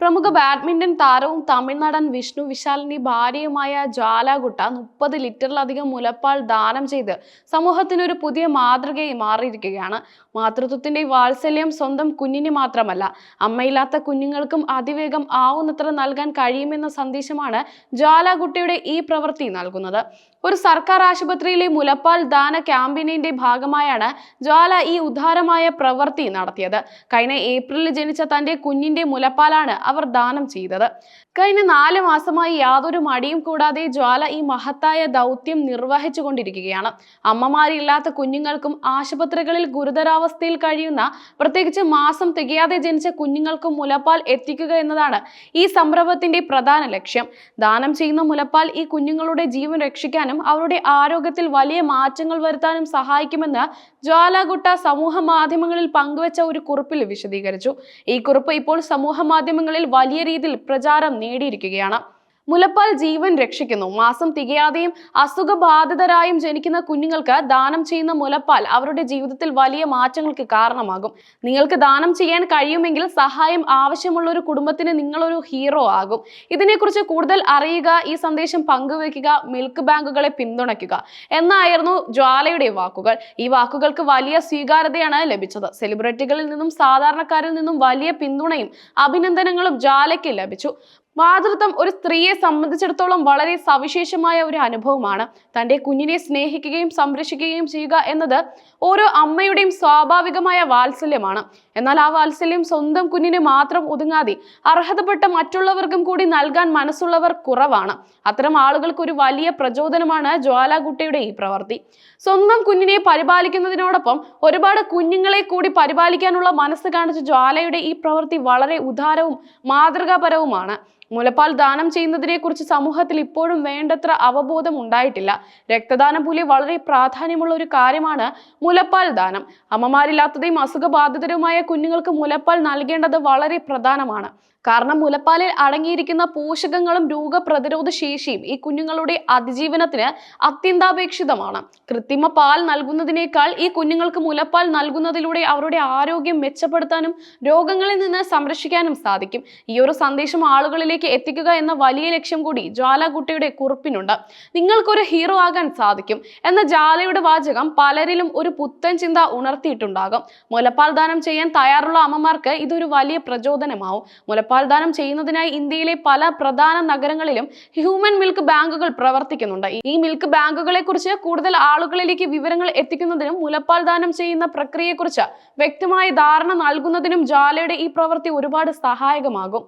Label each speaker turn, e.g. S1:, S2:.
S1: പ്രമുഖ ബാഡ്മിന്റൺ താരവും തമിഴ് നടൻ വിഷ്ണു വിശാലിന്റെ ഭാര്യയുമായ ജ്വാലാകുട്ട മുപ്പത് ലിറ്ററിലധികം മുലപ്പാൽ ദാനം ചെയ്ത് സമൂഹത്തിനൊരു പുതിയ മാതൃകയായി മാറിയിരിക്കുകയാണ്. മാതൃത്വത്തിന്റെ വാത്സല്യം സ്വന്തം കുഞ്ഞിന് മാത്രമല്ല അമ്മയില്ലാത്ത കുഞ്ഞുങ്ങൾക്കും അതിവേഗം ആവുന്നത്ര നൽകാൻ കഴിയുമെന്ന സന്ദേശമാണ് ജ്വാലാകുട്ടയുടെ ഈ പ്രവൃത്തി നൽകുന്നത്. ഒരു സർക്കാർ ആശുപത്രിയിലെ മുലപ്പാൽ ദാന ക്യാമ്പയിനിന്റെ ഭാഗമായാണ് ജ്വാല ഈ ഉദാരമായ പ്രവൃത്തി നടത്തിയത്. കഴിഞ്ഞ ഏപ്രിലിൽ ജനിച്ച തന്റെ കുഞ്ഞിന്റെ മുലപ്പാലാണ് അവർ ദാനം ചെയ്തത്. കഴിഞ്ഞ നാല് മാസമായി യാതൊരു മടിയും കൂടാതെ ജ്വാല ഈ മഹത്തായ ദൗത്യം നിർവഹിച്ചു കൊണ്ടിരിക്കുകയാണ് അമ്മമാരില്ലാത്ത കുഞ്ഞുങ്ങൾക്കും ആശുപത്രികളിൽ ഗുരുതരാവസ്ഥയിൽ കഴിയുന്ന പ്രത്യേകിച്ച് മാസം തികയാതെ ജനിച്ച കുഞ്ഞുങ്ങൾക്കും മുലപ്പാൽ എത്തിക്കുക എന്നതാണ് ഈ സംരംഭത്തിന്റെ പ്രധാന ലക്ഷ്യം. ദാനം ചെയ്യുന്ന മുലപ്പാൽ ഈ കുഞ്ഞുങ്ങളുടെ ജീവൻ രക്ഷിക്കാനും അവരുടെ ആരോഗ്യത്തിൽ വലിയ മാറ്റങ്ങൾ വരുത്താനും സഹായിക്കുമെന്ന് ജ്വാലാകുട്ട സമൂഹ മാധ്യമങ്ങളിൽ പങ്കുവച്ച ഒരു കുറിപ്പിൽ വിശദീകരിച്ചു. ഈ കുറിപ്പ് ഇപ്പോൾ സമൂഹ മാധ്യമങ്ങളിൽ വലിയ രീതിയിൽ പ്രചാരം നേടിയിരിക്കുകയാണ്. മുലപ്പാൽ ജീവൻ രക്ഷിക്കുന്നു. മാസം തികയാതെയും അസുഖബാധിതരായും ജനിക്കുന്ന കുഞ്ഞുങ്ങൾക്ക് ദാനം ചെയ്യുന്ന മുലപ്പാൽ അവരുടെ ജീവിതത്തിൽ വലിയ മാറ്റങ്ങൾക്ക് കാരണമാകും. നിങ്ങൾക്ക് ദാനം ചെയ്യാൻ കഴിയുമെങ്കിൽ സഹായം ആവശ്യമുള്ള ഒരു കുടുംബത്തിന് നിങ്ങളൊരു ഹീറോ ആകും. ഇതിനെക്കുറിച്ച് കൂടുതൽ അറിയുക ഈ സന്ദേശം പങ്കുവെക്കുക മിൽക്ക് ബാങ്കുകളെ പിന്തുണയ്ക്കുക. എന്നായിരുന്നു ജ്വാലയുടെ വാക്കുകൾ. ഈ വാക്കുകൾക്ക് വലിയ സ്വീകാര്യതയാണ് ലഭിച്ചത്. സെലിബ്രിറ്റികളിൽ നിന്നും സാധാരണക്കാരിൽ നിന്നും വലിയ പിന്തുണയും അഭിനന്ദനങ്ങളും ജ്വാലയ്ക്ക് ലഭിച്ചു. മാതൃത്വം ഒരു സ്ത്രീയെ സംബന്ധിച്ചിടത്തോളം വളരെ സവിശേഷമായ ഒരു അനുഭവമാണ്. തന്റെ കുഞ്ഞിനെ സ്നേഹിക്കുകയും സംരക്ഷിക്കുകയും ചെയ്യുക എന്നത് ഓരോ അമ്മയുടെയും സ്വാഭാവികമായ വാത്സല്യമാണ്. എന്നാൽ ആ വാത്സല്യം സ്വന്തം കുഞ്ഞിനെ മാത്രം ഒതുങ്ങാതെ അർഹതപ്പെട്ട മറ്റുള്ളവർക്കും കൂടി നൽകാൻ മനസ്സുള്ളവർ കുറവാണ്. അത്തരം ആളുകൾക്ക് ഒരു വലിയ പ്രചോദനമാണ് ജ്വാലാകുട്ടിയുടെ ഈ പ്രവൃത്തി. സ്വന്തം കുഞ്ഞിനെ പരിപാലിക്കുന്നതിനോടൊപ്പം ഒരുപാട് കുഞ്ഞുങ്ങളെ കൂടി പരിപാലിക്കാനുള്ള മനസ്സ് കാണിച്ച ജ്വാലയുടെ ഈ പ്രവൃത്തി വളരെ ഉദാരവും മാതൃകാപരവുമാണ്. മുലപ്പാൽ ദാനം ചെയ്യുന്നതിനെക്കുറിച്ച് സമൂഹത്തിൽ ഇപ്പോഴും വേണ്ടത്ര അവബോധം ഉണ്ടായിട്ടില്ല രക്തദാനം പോലെ വളരെ പ്രാധാന്യമുള്ള ഒരു കാര്യമാണ് മുലപ്പാൽ ദാനം. അമ്മമാരില്ലാത്തതും അസുഖബാധിതരുമായ കുഞ്ഞുങ്ങൾക്ക് മുലപ്പാൽ നൽകേണ്ടത് വളരെ പ്രധാനമാണ്. കാരണം മുലപ്പാലിൽ അടങ്ങിയിരിക്കുന്ന പോഷകങ്ങളും രോഗപ്രതിരോധ ശേഷിയും ഈ കുഞ്ഞുങ്ങളുടെ അതിജീവനത്തിന് അത്യന്താപേക്ഷിതമാണ്. കൃത്രിമ പാൽ നൽകുന്നതിനേക്കാൾ ഈ കുഞ്ഞുങ്ങൾക്ക് മുലപ്പാൽ നൽകുന്നതിലൂടെ അവരുടെ ആരോഗ്യം മെച്ചപ്പെടുത്താനും രോഗങ്ങളിൽ നിന്ന് സംരക്ഷിക്കാനും സാധിക്കും. ഈ ഒരു സന്ദേശം ആളുകളിലേക്ക് എത്തിക്കുക എന്ന വലിയ ലക്ഷ്യം കൂടി ജ്വാലാകുട്ടിയുടെ കുറിപ്പിനുണ്ട്. നിങ്ങൾക്കൊരു ഹീറോ ആകാൻ സാധിക്കും എന്ന ജാലയുടെ വാചകം പലരിലും ഒരു പുത്തൻ ചിന്ത ഉണർത്തിയിട്ടുണ്ടാകും. മുലപ്പാൽ ദാനം ചെയ്യാൻ തയ്യാറുള്ള അമ്മമാർക്ക് ഇതൊരു വലിയ പ്രചോദനമാവും. മുലപ്പാൽ ദാനം ചെയ്യുന്നതിനായി ഇന്ത്യയിലെ പല പ്രധാന നഗരങ്ങളിലും ഹ്യൂമൻ മിൽക്ക് ബാങ്കുകൾ പ്രവർത്തിക്കുന്നുണ്ട്. ഈ മിൽക്ക് ബാങ്കുകളെ കുറിച്ച് കൂടുതൽ ആളുകളിലേക്ക് വിവരങ്ങൾ എത്തിക്കുന്നതിനും മുലപ്പാൽ ദാനം ചെയ്യുന്ന പ്രക്രിയയെക്കുറിച്ച് വ്യക്തമായ ധാരണ നൽകുന്നതിനും ജാലയുടെ ഈ പ്രവൃത്തി ഒരുപാട് സഹായകമാകും.